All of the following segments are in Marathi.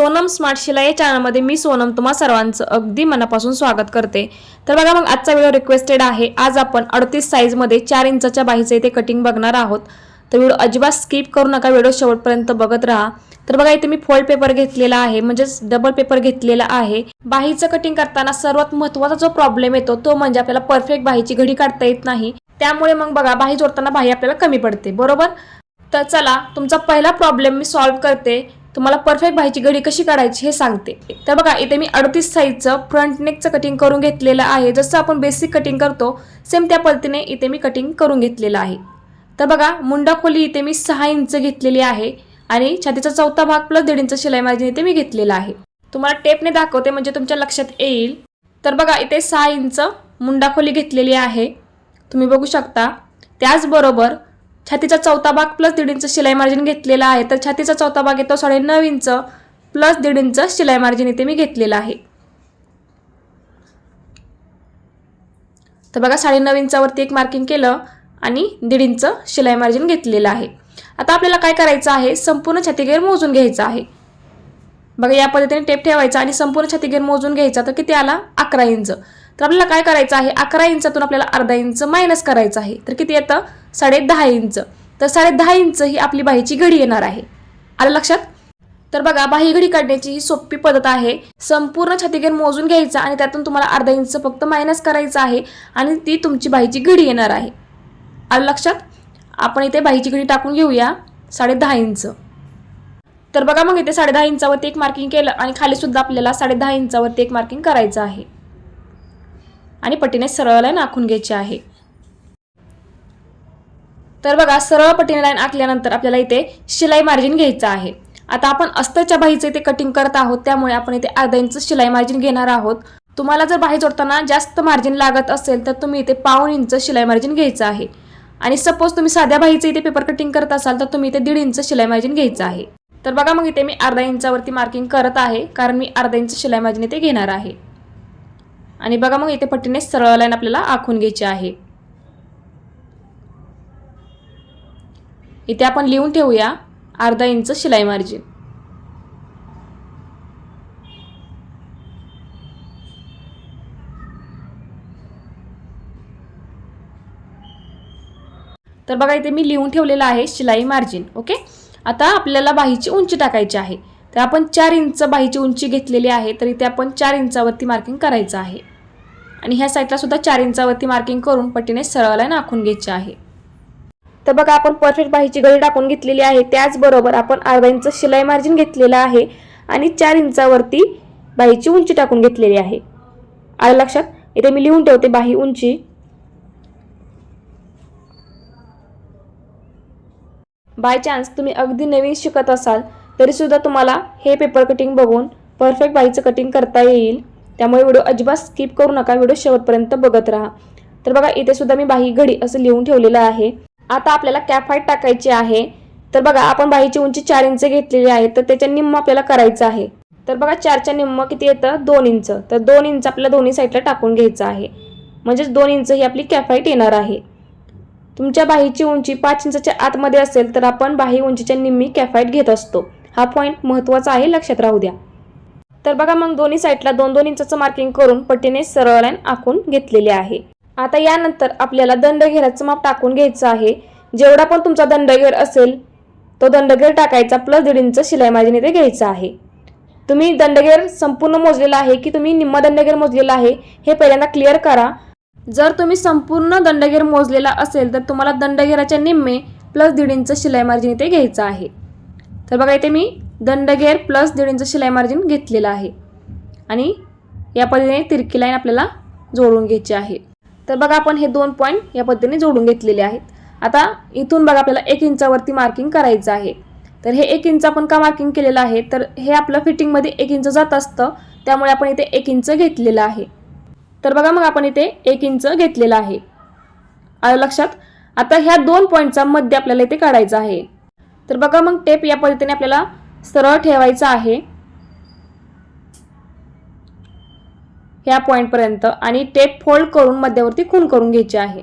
सोनम स्मार्ट शिलाई या चॅनलमध्ये मी सोनम तुम्हा सर्वांचं अगदी मनापासून स्वागत करते. तर बघा मग आजचा व्हिडिओ रिक्वेस्टेड आहे. आज आपण अडतीस साईजमध्ये चार इंचाच्या बाहीचं इथे कटिंग बघणार आहोत. तर व्हिडिओ अजिबात स्किप करू नका व्हिडिओ शेवटपर्यंत बघत राहा. तर बघा इथे मी फोल्ड पेपर घेतलेला आहे म्हणजेच डबल पेपर घेतलेला आहे. बाहीचं कटिंग करताना सर्वात महत्त्वाचा जो प्रॉब्लेम येतो तो म्हणजे आपल्याला परफेक्ट बाहीची घडी काढता येत नाही. त्यामुळे मग बघा बाही जोडताना बाही आपल्याला कमी पडते बरोबर? तर चला तुमचा पहिला प्रॉब्लेम मी सॉल्व्ह करते. तुम्हाला परफेक्ट भाईची घडी कशी काढायची हे सांगते. तर बघा इथे मी अडतीस साईजचं फ्रंट नेकचं कटिंग करून घेतलेलं आहे. जसं आपण बेसिक कटिंग करतो सेम त्या पद्धतीने इथे मी कटिंग करून घेतलेलं आहे. तर बघा मुंडा खोली इथे मी सहा इंच घेतलेली आहे आणि छातीचा चौथा भाग प्लस दीड इंच शिलाई मार्जिन इथे मी घेतलेला आहे. तुम्हाला टेपने दाखवते म्हणजे तुमच्या लक्षात येईल. तर बघा इथे सहा इंच मुंडा खोली घेतलेली आहे. तुम्ही बघू शकता. त्याचबरोबर छातीचा चौथा भाग प्लस दीड इंच शिलाई मार्जिन घेतलेला आहे. तर छातीचा चौथा भाग येतो साडे नऊ इंच प्लस दीड इंच शिलाई मार्जिन इथे मी घेतलेला आहे. तर बघा साडे नऊ इंचावरती एक मार्किंग केलं आणि दीड इंच शिलाई मार्जिन घेतलेलं आहे. आता आपल्याला काय करायचं आहे? संपूर्ण छातीगेर मोजून घ्यायचं आहे. बघा या पद्धतीने टेप ठेवायचा आणि संपूर्ण छातीगेर मोजून घ्यायचा. तर किती आला? अकरा इंच. तर आपल्याला काय करायचं आहे? अकरा इंचातून आपल्याला अर्धा इंच मायनस करायचं आहे. तर किती येतं? साडे दहा इंच. तर साडे दहा इंच ही आपली बाहीची घडी येणार आहे. आलं लक्षात? तर बघा बाही घडी काढण्याची ही सोपी पद्धत आहे. संपूर्ण छातीगेर मोजून घ्यायचा आणि त्यातून तुम्हाला अर्धा इंच फक्त मायनस करायचं आहे आणि ती तुमची बाहीची घडी येणार आहे. आलं लक्षात? आपण इथे बाहीची घडी टाकून घेऊया. साडे दहा इंच. तर बघा मग इथे साडे दहा इंचावरती एक मार्किंग केलं आणि खाली सुद्धा आपल्याला साडे दहा इंचावरती एक मार्किंग करायचं आहे. आणि पट्टीने सरळ लाईन आखून घ्यायची आहे. तर बघा सरळ पटीने लाईन आखल्यानंतर आपल्याला इथे शिलाई मार्जिन घ्यायचं आहे. आता आपण अस्तरच्या बाहीचं इथे कटिंग करत आहोत त्यामुळे आपण इथे अर्धा इंच शिलाई मार्जिन घेणार आहोत. तुम्हाला जर बाही जोडताना जास्त मार्जिन लागत असेल तर तुम्ही इथे पाऊण इंच शिलाई मार्जिन घ्यायचं आहे. आणि सपोज तुम्ही साध्या बाहीचं इथे पेपर कटिंग करत असाल तर तुम्ही इथे दीड इंच शिलाई मार्जिन घ्यायचं आहे. तर बघा मग इथे मी अर्धा इंचावरती मार्किंग करत आहे कारण मी अर्धा इंच शिलाई मार्जिन इथे घेणार आहे. आणि बघा मग इथे पट्टीने सरळ लाईन आपल्याला आखून घ्यायची आहे. इथे आपण लिहून ठेवूया अर्धा इंच शिलाई मार्जिन. तर बघा इथे मी लिहून ठेवलेलं आहे शिलाई मार्जिन ओके? आता आपल्याला बाहीची उंची टाकायची आहे. तर आपण चार इंच बाहीची उंची घेतलेली आहे तर इथे आपण चार इंचावरती मार्किंग करायचं आहे. आणि ह्या साईडला सुद्धा चार इंचावरती मार्किंग करून पट्टीने सरळ लाईन आखून घ्यायची आहे. तर बघा आपण परफेक्ट बाहीची गळी टाकून घेतलेली आहे. त्याचबरोबर आपण अर्धा इंच शिलाई मार्जिन घेतलेलं आहे आणि चार इंचावरती बाहीची उंची टाकून घेतलेली आहे. आलं लक्षात? इथे मी लिहून ठेवते बाही उंची. बाय चान्स तुम्ही अगदी नवीन शिकत असाल तरी सुद्धा तुम्हाला हे पेपर कटिंग बघून परफेक्ट बाईचं कटिंग करता येईल. त्यामुळे व्हिडिओ अजिबात स्किप करू नका व्हिडिओ शेवटपर्यंत बघत राहा. तर बघा इथे सुद्धा मी बाही घडी असं लिहून ठेवलेलं आहे. आता आपल्याला कॅफाईट टाकायची आहे. तर बघा आपण बाहीची उंची चार इंच घेतलेली आहे तर त्याच्या निम्म आपल्याला करायचं आहे. तर बघा चारच्या निम्म किती येतं? दोन इंच. तर दोन इंच आपल्याला दोन्ही साईडला टाकून घ्यायचं आहे. म्हणजेच दोन इंच ही आपली कॅफाईट येणार आहे. तुमच्या बाहीची उंची पाच इंचाच्या आतमध्ये असेल तर आपण बाही उंचीच्या निम्मी कॅफाईट घेत असतो. हा पॉईंट महत्त्वाचा आहे लक्षात राहू द्या. तर बघा मग दोन्ही साईडला दोन दोन इंचाचं मार्किंग करून पट्टीने सरळ लाईन आखून घेतलेले आहे. आता यानंतर आपल्याला दंडघेराचं माप टाकून घ्यायचं आहे. जेवढा पण तुमचा दंडघेर असेल तो दंडघेर टाकायचा प्लस दीड इंच शिलाई मार्जिन इथे घ्यायचं आहे. तुम्ही दंडघेर संपूर्ण मोजलेला आहे की तुम्ही निम्मा दंडघेर मोजलेला आहे हे पहिल्यांदा क्लिअर करा. जर तुम्ही संपूर्ण दंडघेर मोजलेला असेल तर तुम्हाला दंडघेराच्या निम्मे प्लस दीड इंच शिलाई मार्जिन इथे घ्यायचं आहे. तर बघा इथे मी दंडघेर प्लस दीड इंच शिलाई मार्जिन घेतलेलं आहे. आणि या पद्धतीने तिरकी लाईन आपल्याला जोडून घ्यायची आहे. तर बघा आपण हे दोन पॉईंट या पद्धतीने जोडून घेतलेले आहेत. आता इथून बघा आपल्याला एक इंचावरती मार्किंग करायचं आहे. तर हे एक इंच आपण का मार्किंग केलेलं आहे? तर हे आपलं फिटिंगमध्ये एक इंच जात असतं. त्यामुळे आपण इथे एक इंच घेतलेलं आहे. तर बघा मग आपण इथे एक इंच घेतलेलं आहे. आलं लक्षात? आता ह्या दोन पॉईंटचा मध्य आपल्याला इथे काढायचा आहे. तर बघा मग टेप या पद्धतीने आपल्याला सरळ ठेवायचा आहे. ह्या पॉईंटपर्यंत आणि टेप फोल्ड करून मध्यावरती खून करून घ्यायची आहे.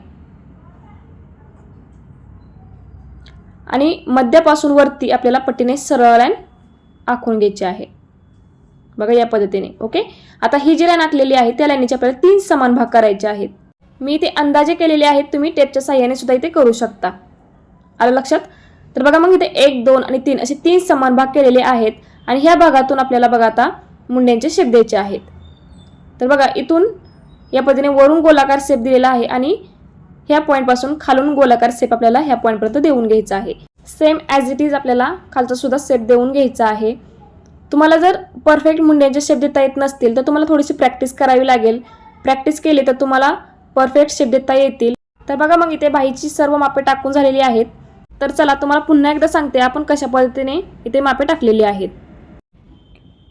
आणि मध्यापासून वरती आपल्याला पट्टीने सरळ लाईन आखून घ्यायची आहे. बघा या पद्धतीने ओके आता ही जी लाईन आखलेली आहे त्या लाईनीचे आपल्याला तीन समान भाग करायचे आहेत. मी ते अंदाजे केलेले आहेत तुम्ही टेपच्या साह्याने सुद्धा इथे करू शकता. आलं लक्षात? तर बघा मग इथे एक दोन आणि तीन असे तीन समान भाग केलेले आहेत आणि ह्या भागातून आपल्याला बघा आता मुंड्यांचे शेप द्यायचे आहेत. तर बघा इथून या पद्धतीने वरून गोलाकार सेप दिलेला आहे आणि ह्या पॉईंटपासून खालून गोलाकार सेप आपल्याला ह्या पॉईंटपर्यंत देऊन घ्यायचा आहे. सेम ॲज इट इज आपल्याला खालचा सुद्धा सेप देऊन घ्यायचा आहे. तुम्हाला जर परफेक्ट मुंड्यांचे शेप देता येत नसतील तर तुम्हाला थोडीशी प्रॅक्टिस करावी लागेल. प्रॅक्टिस केली तर तुम्हाला परफेक्ट शेप देता येतील. तर बघा मग इथे बाईची सर्व मापे टाकून झालेली आहेत. तर चला तुम्हाला पुन्हा एकदा सांगते आपण कशा पद्धतीने इथे मापे टाकलेली आहेत.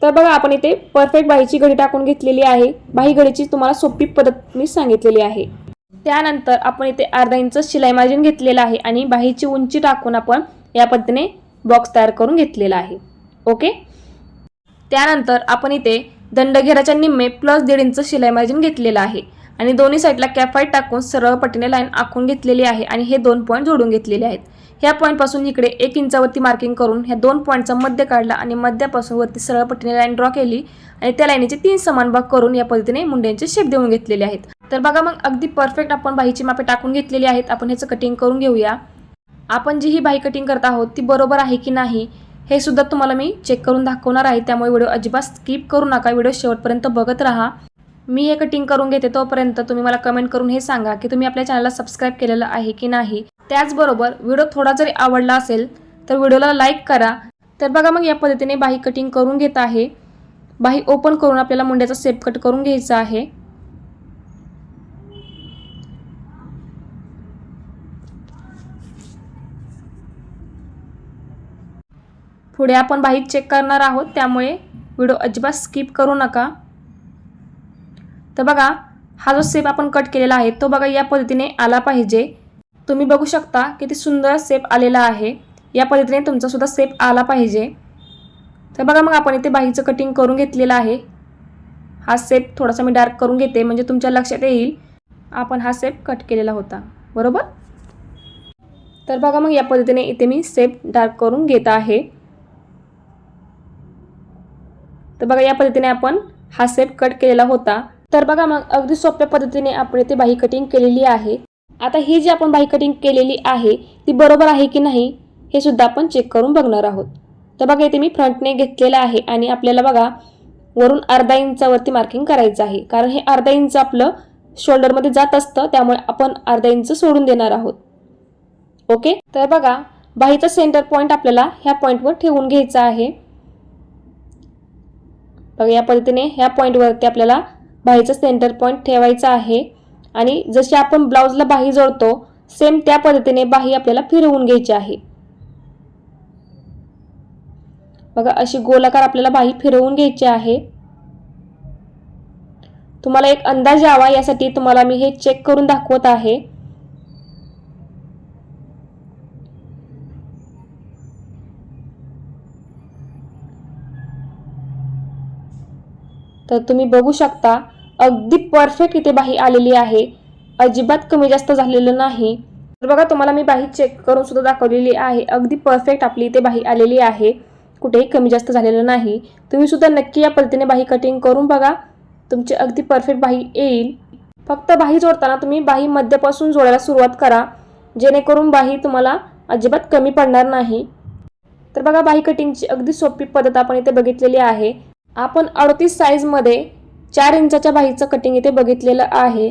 तर बघा आपण इथे परफेक्ट बाईची घडी टाकून घेतलेली आहे. बाही घडीची तुम्हाला सोपी पद्धत मी सांगितलेली आहे. त्यानंतर आपण इथे अर्धा इंच शिलाई मार्जिन घेतलेलं आहे आणि बाहीची उंची टाकून आपण या पद्धतीने बॉक्स तयार करून घेतलेला आहे. ओके त्यानंतर आपण इथे दंडघेराच्या निम्मे प्लस दीड इंच शिलाई मार्जिन घेतलेलं आहे. आणि दोन्ही साईडला कॅफाईट टाकून सरळ पट्टीने लाईन आखून घेतलेली आहे आणि हे दोन पॉईंट जोडून घेतलेले आहेत. ह्या पॉईंटपासून इकडे एक इंचावरती मार्किंग करून ह्या दोन पॉईंटचा मध्य काढला आणि मध्यापासून वरती सरळ पट्टीने लाईन ड्रॉ केली आणि त्या लाईनीचे तीन समान भाग करून या पद्धतीने मुंड्यांचे शेप देऊन घेतलेले आहेत. तर बघा मग अगदी परफेक्ट आपण बाहीची मापे टाकून घेतलेली आहेत. आपण ह्याचं कटिंग करून घेऊया. आपण जी ही बाही कटिंग करत आहोत ती बरोबर आहे की नाही हे सुद्धा तुम्हाला मी चेक करून दाखवणार आहे. त्यामुळे व्हिडिओ अजिबात स्किप करू नका. व्हिडिओ शेवटपर्यंत बघत राहा. मी हे कटिंग करून घेते तोपर्यंत तुम्ही मला कमेंट करून हे सांगा की तुम्ही आपल्या चॅनलला सबस्क्राईब केलेलं आहे की नाही. त्याचबरोबर व्हिडिओ थोडा जरी आवडला असेल तर व्हिडिओला लाईक करा. तर बघा मग या पद्धतीने बाही कटिंग करून घेत आहे. बाही ओपन करून आपल्याला मुंड्याचा सेप कट करून घ्यायचा आहे. पुढे आपण बाही चेक करणार आहोत त्यामुळे व्हिडिओ अजिबात स्किप करू नका. तर बघा हा जो सेप आपण कट केलेला आहे तो बघा या पद्धतीने आला पाहिजे. तुम्ही बघू शकता किती सुंदर सेप आलेला आहे. या पद्धतीने तुमचासुद्धा सेप आला पाहिजे. तर बघा मग आपण इथे बाहीचं कटिंग करून घेतलेलं आहे. हा सेप थोडासा मी डार्क करून घेते म्हणजे तुमच्या लक्षात येईल. आपण हा सेप कट केलेला होता. बरोबर? तर बघा मग या पद्धतीने इथे मी सेप डार्क करून घेत आहे. तर बघा या पद्धतीने आपण हा सेप कट केलेला होता. तर बघा मग अगदी सोप्या पद्धतीने आपण इथे बाही कटिंग केलेली आहे. आता ही जी आपण बाही कटिंग केलेली आहे ती बरोबर आहे की नाही हे सुद्धा आपण चेक करून बघणार आहोत. तर बघा इथे मी फ्रंटने घेतलेलं आहे आणि आपल्याला बघा वरून अर्धा इंचावरती मार्किंग करायचं आहे. कारण हे अर्धा इंच आपलं शोल्डरमध्ये जात असतं त्यामुळे आपण अर्धा इंच सोडून देणार आहोत. ओके? तर बघा बाहीचा सेंटर पॉईंट आपल्याला ह्या पॉईंटवर ठेवून घ्यायचा आहे. बघा या पद्धतीने ह्या पॉईंटवरती आपल्याला बाहीचा सेंटर पॉईंट ठेवायचा आहे. आणि जशी आपण ब्लाऊजला बाही जोडतो सेम त्या पद्धतीने बाही आपल्याला फिरवून घ्यायची आहे. बघा अशी गोलाकार आपल्याला बाही फिरवून घ्यायची आहे. तुम्हाला एक अंदाज यावा यासाठी तुम्हाला मी हे चेक करून दाखवत आहे. तर तुम्ही बघू शकता अगदी परफेक्ट इथे बाही आलेली आहे. अजिबात कमी जास्त झालेलं नाही. तर बघा तुम्हाला मी बाही चेक करून सुद्धा दाखवलेली आहे. अगदी परफेक्ट आपली इथे बाही आलेली आहे. कुठेही कमी जास्त झालेलं नाही. तुम्ही सुद्धा नक्की या पद्धतीने बाही कटिंग करून बघा. तुमची अगदी परफेक्ट बाही येईल. फक्त बाही जोडताना तुम्ही बाही मध्यपासून जोडायला सुरुवात करा. जेणेकरून बाही तुम्हाला अजिबात कमी पडणार नाही. तर बघा बाही कटिंगची अगदी सोपी पद्धत आपण इथे बघितलेली आहे. आपण अडतीस साईजमध्ये चार इंचाच्या बाहीचं कटिंग इथे बघितलेलं आहे.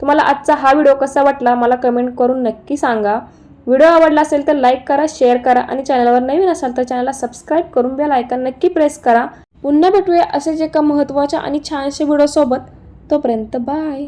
तुम्हाला आजचा हा व्हिडिओ कसा वाटला मला कमेंट करून नक्की सांगा. व्हिडिओ आवडला असेल तर लाईक करा शेअर करा आणि चॅनलवर नवीन असाल तर चॅनलला सबस्क्राईब करून बेल आयकन नक्की प्रेस करा. पुन्हा भेटूया असेच एका महत्त्वाच्या आणि छानशा व्हिडिओसोबत तोपर्यंत बाय